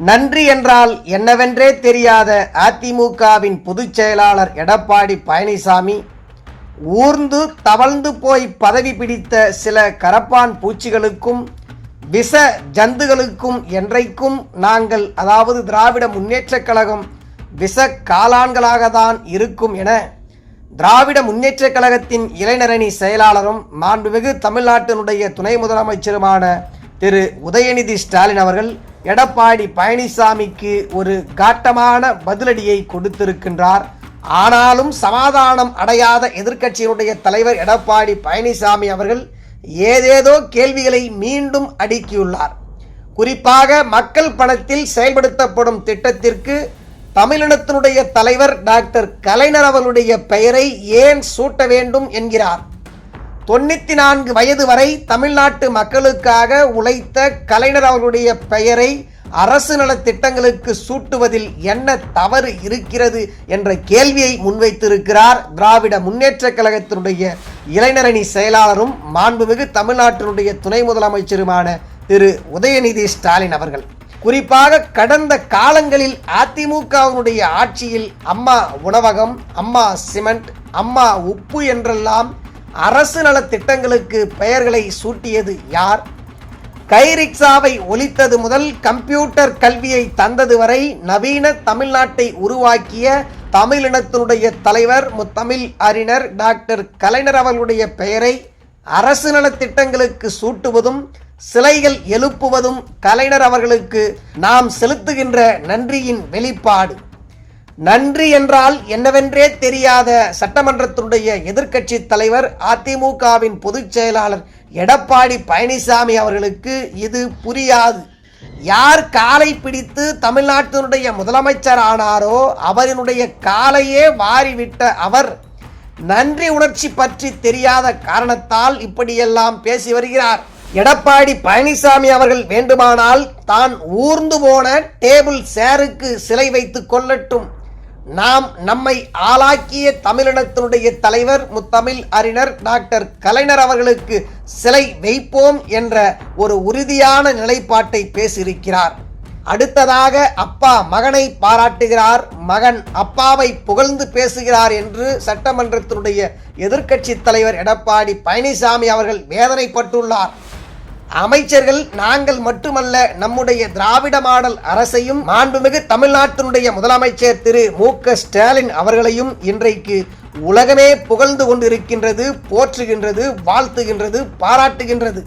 நன்றி என்றால் என்னவென்றே தெரியாத அதிமுகவின் பொதுச் செயலாளர் எடப்பாடி பழனிசாமி ஊர்ந்து தவழ்ந்து போய் பதவி பிடித்த சில கரப்பான் பூச்சிகளுக்கும் விஷ ஜந்துகளுக்கும் என்றைக்கும் நாங்கள் அதாவது திராவிட முன்னேற்றக் கழகம் விஷ காளான்களாக தான் இருக்கும் என திராவிட முன்னேற்றக் கழகத்தின் இளைஞரணி செயலாளரும் மாண்புமிகு தமிழ்நாட்டினுடைய துணை முதலமைச்சருமான திரு. உதயநிதி ஸ்டாலின் அவர்கள் எடப்பாடி பழனிசாமிக்கு ஒரு காட்டமான பதிலடியை கொடுத்திருக்கின்றார். ஆனாலும் சமாதானம் அடையாத எதிர்க்கட்சியினுடைய தலைவர் எடப்பாடி பழனிசாமி அவர்கள் ஏதேதோ கேள்விகளை மீண்டும் அடுக்கியுள்ளார். குறிப்பாக மக்கள் பணத்தில் செயல்படுத்தப்படும் திட்டத்திற்கு தமிழினத்தினுடைய தலைவர் டாக்டர் கலைஞர் அவர்களுடைய பெயரை ஏன் சூட்ட வேண்டும் என்கிறார். தொண்ணூத்தி நான்கு வயது வரை தமிழ்நாட்டு மக்களுக்காக உழைத்த கலைஞர் அவர்களுடைய பெயரை அரசு நலத்திட்டங்களுக்கு சூட்டுவதில் என்ன தவறு இருக்கிறது என்ற கேள்வியை முன்வைத்திருக்கிறார் திராவிட முன்னேற்றக் கழகத்தினுடைய இளைஞரணி செயலாளரும் மாண்புமிகு தமிழ்நாட்டினுடைய துணை முதலமைச்சருமான திரு. உதயநிதி ஸ்டாலின் அவர்கள். குறிப்பாக கடந்த காலங்களில் அதிமுகவினுடைய ஆட்சியில் அம்மா உணவகம் அம்மா சிமெண்ட் அம்மா உப்பு என்றெல்லாம் அரசு நலத் திட்டங்களுக்கு பெயர்களை சூட்டியது யார்? கை ஒழித்தது முதல் கம்ப்யூட்டர் கல்வியை தந்தது வரை நவீன தமிழ்நாட்டை உருவாக்கிய தமிழினத்தினுடைய தலைவர் முத்தமிழ் அறிஞர் டாக்டர் கலைஞர் அவர்களுடைய பெயரை அரசு நலத் திட்டங்களுக்கு சூட்டுவதும் சிலைகள் எழுப்புவதும் கலைஞர் அவர்களுக்கு நாம் செலுத்துகின்ற நன்றியின் வெளிப்பாடு. நன்றி என்றால் என்னவென்றே தெரியாத சட்டமன்றத்தினுடைய எதிர்க்கட்சி தலைவர் அதிமுகவின் பொதுச் செயலாளர் எடப்பாடி பழனிசாமி அவர்களுக்கு இது புரியாது. யார் காலை பிடித்து தமிழ்நாட்டினுடைய முதலமைச்சர் ஆனாரோ அவரினுடைய காலையே வாரிவிட்ட அவர் நன்றி உணர்ச்சி பற்றி தெரியாத காரணத்தால் இப்படியெல்லாம் பேசி வருகிறார். எடப்பாடி பழனிசாமி அவர்கள் வேண்டுமானால் தான் ஊர்ந்து போன டேபிள் சேருக்கு சிலை வைத்து கொள்ளட்டும். நாம் நம்மை ஆளாக்கிய தமிழினத்தினுடைய தலைவர் முத்தமிழ் அறிஞர் டாக்டர் கலைஞர் அவர்களுக்கு சிலை வைப்போம் என்ற ஒரு உறுதியான நிலைப்பாட்டை பேசியிருக்கிறார். அடுத்ததாக அப்பா மகனை பாராட்டுகிறார் மகன் அப்பாவை புகழ்ந்து பேசுகிறார் என்று சட்டமன்றத்தினுடைய எதிர்க்கட்சி தலைவர் எடப்பாடி பழனிசாமி அவர்கள் வேதனைப்பட்டுள்ளார். அமைச்சர்கள் நாங்கள் மட்டுமல்ல நம்முடைய திராவிட மாடல் அரசையும் மாண்புமிகு தமிழ்நாட்டினுடைய முதலமைச்சர் திரு மு ஸ்டாலின் அவர்களையும் இன்றைக்கு உலகமே புகழ்ந்து கொண்டிருக்கின்றது போற்றுகின்றது வாழ்த்துகின்றது பாராட்டுகின்றது.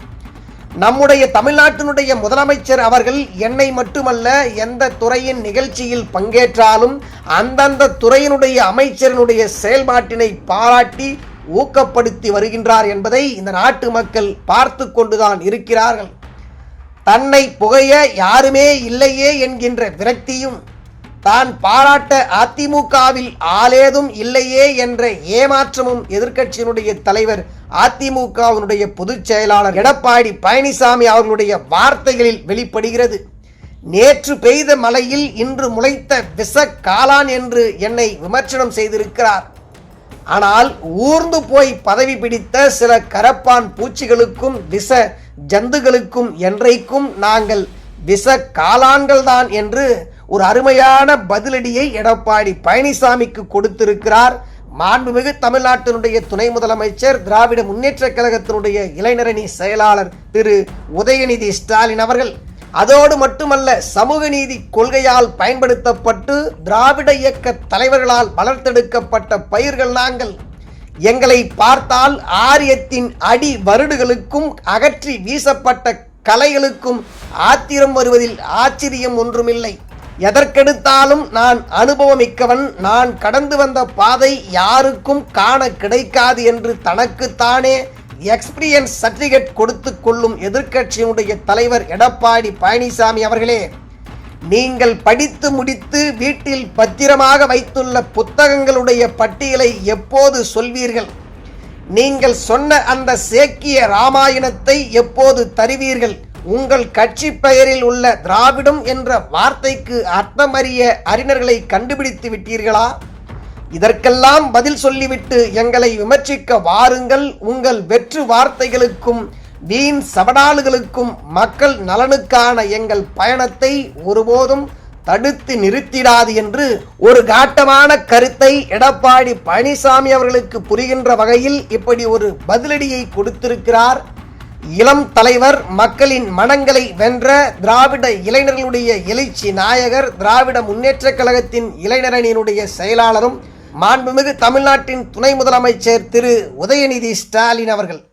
நம்முடைய தமிழ்நாட்டினுடைய முதலமைச்சர் அவர்கள் என்னை மட்டுமல்ல எந்த துறையின் நிகழ்ச்சியில் பங்கேற்றாலும் அந்தந்த துறையினுடைய அமைச்சரினுடைய செயல்பாட்டினை பாராட்டி ஊக்கப்படுத்தி வருகின்றார் என்பதை இந்த நாட்டு மக்கள் பார்த்து கொண்டுதான் இருக்கிறார்கள். தன்னை புகைய யாருமே இல்லையே என்கின்ற விரக்தியும் தான் பாராட்ட அதிமுகவில் ஆளேதும் இல்லையே என்ற ஏமாற்றமும் எதிர்க்கட்சியினுடைய தலைவர் அதிமுகவினுடைய பொதுச் செயலாளர் எடப்பாடி பழனிசாமி அவர்களுடைய வார்த்தைகளில் வெளிப்படுகிறது. நேற்று பெய்த மழையில் இன்று முளைத்த விஷ காளான் என்று என்னை விமர்சனம் செய்திருக்கிறார். ஆனால் ஊர்ந்து போய் பதவி பிடித்த சில கரப்பான் பூச்சிகளுக்கும் விஷ ஜந்துகளுக்கும் என்றைக்கும் நாங்கள் விஷ காளான்கள் தான் என்று ஒரு அருமையான பதிலடியை எடப்பாடி பழனிசாமிக்கு கொடுத்திருக்கிறார். மாண்புமிகு தமிழ்நாட்டினுடைய துணை முதலமைச்சர் திராவிட முன்னேற்ற கழகத்தினுடைய இளைஞரணி செயலாளர் திரு உதயநிதி ஸ்டாலின் அவர்கள். அதோடு மட்டுமல்ல சமூக நீதி கொள்கையால் பயன்படுத்தப்பட்டு திராவிட இயக்க தலைவர்களால் வளர்த்தெடுக்கப்பட்ட பயிர்கள் நாங்கள். எங்களை பார்த்தால் ஆரியத்தின் அடி வருடுகளுக்கும் அகற்றி வீசப்பட்ட கலைகளுக்கும் ஆத்திரம் வருவதில் ஆச்சரியம் ஒன்றுமில்லை. எதற்கெடுத்தாலும் நான் அனுபவமிக்கவன் நான் கடந்து வந்த பாதை யாருக்கும் காண கிடைக்காது என்று தனக்குத்தானே எக்ஸ்பீரியன்ஸ் சர்டிபிகேட் கொடுத்து கொள்ளும் எதிர்க்கட்சியினுடைய தலைவர் எடப்பாடி பழனிசாமி அவர்களே நீங்கள் படித்து முடித்து வீட்டில் பத்திரமாக வைத்துள்ள புத்தகங்களுடைய பட்டியலை எப்போது சொல்வீர்கள்? நீங்கள் சொன்ன அந்த சேக்கிய ராமாயணத்தை எப்போது தருவீர்கள்? உங்கள் கட்சி பெயரில் உள்ள திராவிடம் என்ற வார்த்தைக்கு அர்த்தமறிய அறிஞர்களை கண்டுபிடித்து விட்டீர்களா? இதற்கெல்லாம் பதில் சொல்லிவிட்டு எங்களை விமர்சிக்க வாருங்கள். உங்கள் வெற்று வார்த்தைகளுக்கும் வீண் சபடாளுகளுக்கும் மக்கள் நலனுக்கான எங்கள் பயணத்தை ஒருபோதும் தடுத்து நிறுத்திடாது என்று ஒரு காட்டமான கருத்தை எடப்பாடி பழனிசாமி அவர்களுக்கு புரிகின்ற வகையில் இப்படி ஒரு பதிலடியை கொடுத்திருக்கிறார். இளம் தலைவர் மக்களின் மனங்களை வென்ற திராவிட இளைஞர்களுடைய எழுச்சி நாயகர் திராவிட முன்னேற்றக் கழகத்தின் இளைஞரணியினுடைய செயலாளரும் மாண்புமிகு தமிழ்நாட்டின் துணை முதலமைச்சர் திரு உதயநிதி ஸ்டாலின் அவர்கள்.